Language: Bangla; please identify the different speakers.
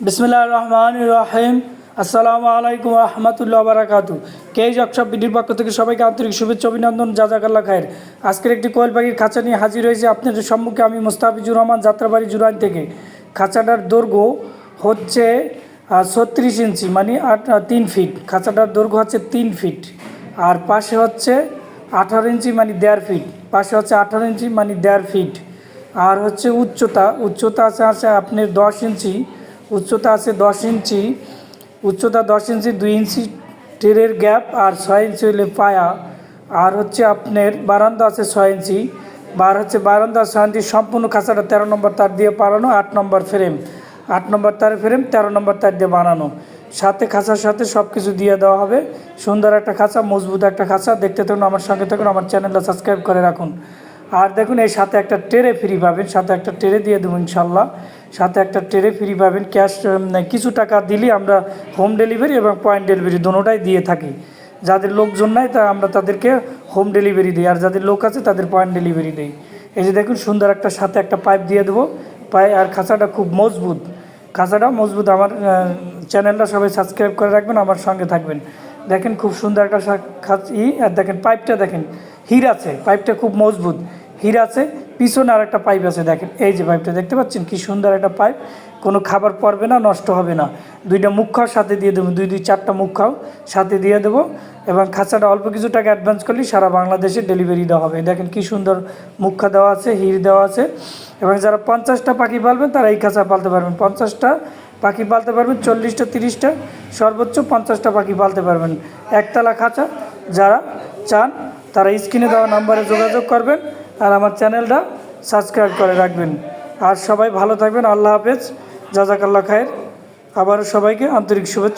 Speaker 1: বিসমিল্লাহ রহমান রাহিম। আসসালামু আলাইকুম রহমতুল্লাহ বারাকাতু কে জকসব বিডির পক্ষ থেকে সবাইকে আন্তরিক শুভেচ্ছা, অভিনন্দন জাজাকাল্লা খায়ের। আজকের একটি কোয়েল পাখির খাঁচা নিয়ে হাজির হয়েছে আপনাদের সম্মুখে আমি মুস্তাফিজুর রহমান, যাত্রাবাড়ি জুরাইন থেকে। খাঁচাটার দৈর্ঘ্য হচ্ছে ছত্রিশ ইঞ্চি মানে আট তিন ফিট। খাঁচাটার দৈর্ঘ্য হচ্ছে তিন ফিট। আর পাশে হচ্ছে আঠারো ইঞ্চি মানে দেড় ফিট। পাশে হচ্ছে আঠারো ইঞ্চি মানে দেড় ফিট। আর হচ্ছে উচ্চতা উচ্চতা আছে আছে আপনার দশ ইঞ্চি। উচ্চতা আছে দশ ইঞ্চি। উচ্চতা দশ ইঞ্চি, দুই ইঞ্চি টেরের গ্যাপ আর ছয় ইঞ্চি হলে পায়া। আর হচ্ছে আপনার বারান্দা আছে ছয় ইঞ্চি। বার হচ্ছে বারান্দা ছয় ইঞ্চি সম্পূর্ণ খাঁচাটা তেরো নম্বর তার দিয়ে বানানো আট নম্বর ফ্রেম। আট নম্বর তার ফ্রেম, তেরো নম্বর তার দিয়ে বানানো। সাথে খাঁচার সাথে সব কিছু দিয়ে দেওয়া হবে। সুন্দর একটা খাঁচা, মজবুত একটা খাঁচা। দেখতে থাকুন, আমার সঙ্গে থাকুন, আমার চ্যানেলটা সাবস্ক্রাইব করে রাখুন। আর দেখুন, এই সাথে একটা ট্রেরে ফ্রি পাবেন। সাথে একটা ট্রেরে দিয়ে দেবো ইনশাল্লাহ। সাথে একটা ট্রেরে ফ্রি পাবেন, ক্যাশ কিছু টাকা দিলেই আমরা হোম ডেলিভারি এবং পয়েন্ট ডেলিভারি দুটোটাই দিয়ে থাকি। যাদের লোকজন নাই, তা আমরা তাদেরকে হোম ডেলিভারি দিই, আর যাদের লোক আছে, তাদের পয়েন্ট ডেলিভারি দিই। এই যে দেখুন, সুন্দর একটা সাথে একটা পাইপ দিয়ে দেবো। পাই, আর খাঁচাটা খুব মজবুত। খাঁচাটা মজবুত। আমার চ্যানেলটা সবাই সাবস্ক্রাইব করে রাখবেন, আমার সঙ্গে থাকবেন। দেখেন খুব সুন্দর একটা ই আর দেখেন পাইপটা দেখেন, হির আছে। পাইপটা খুব মজবুত। হির আছে পিছনে আর একটা পাইপ আছে দেখেন। এই যে পাইপটা দেখতে পাচ্ছেন? কি সুন্দর একটা পাইপ কোনো খাবার পড়বে না, নষ্ট হবে না। দুইটা মুখ খাও, সাথে দিয়ে দেবো। দুই দুই, চারটা মুখ খাও, সাথে দিয়ে দেবো। এবং খাঁচাটা অল্প কিছু টাকা অ্যাডভান্স করলে সারা বাংলাদেশে ডেলিভারি দেওয়া হবে। দেখেন কি সুন্দর মুখা দেওয়া আছে হির দেওয়া আছে। এবং যারা পঞ্চাশটা পাখি পালবেন, তারা এই খাঁচা পালতে পারবেন। পঞ্চাশটা পাখি পালতে পারবেন, চল্লিশটা, তিরিশটা, সর্বোচ্চ পঞ্চাশটা পাখি পালতে পারবেন। একতলা খাঁচা। যারা চান, তারা স্ক্রিনে দেওয়া নাম্বারে যোগাযোগ করবেন। আর আমার চ্যানেলটা সাবস্ক্রাইব করে রাখবেন। আর সবাই ভালো থাকবেন, আল্লাহ হাফেজ জাজাকাল্লা খায়ের। আবারও সবাইকে আন্তরিক শুভেচ্ছা।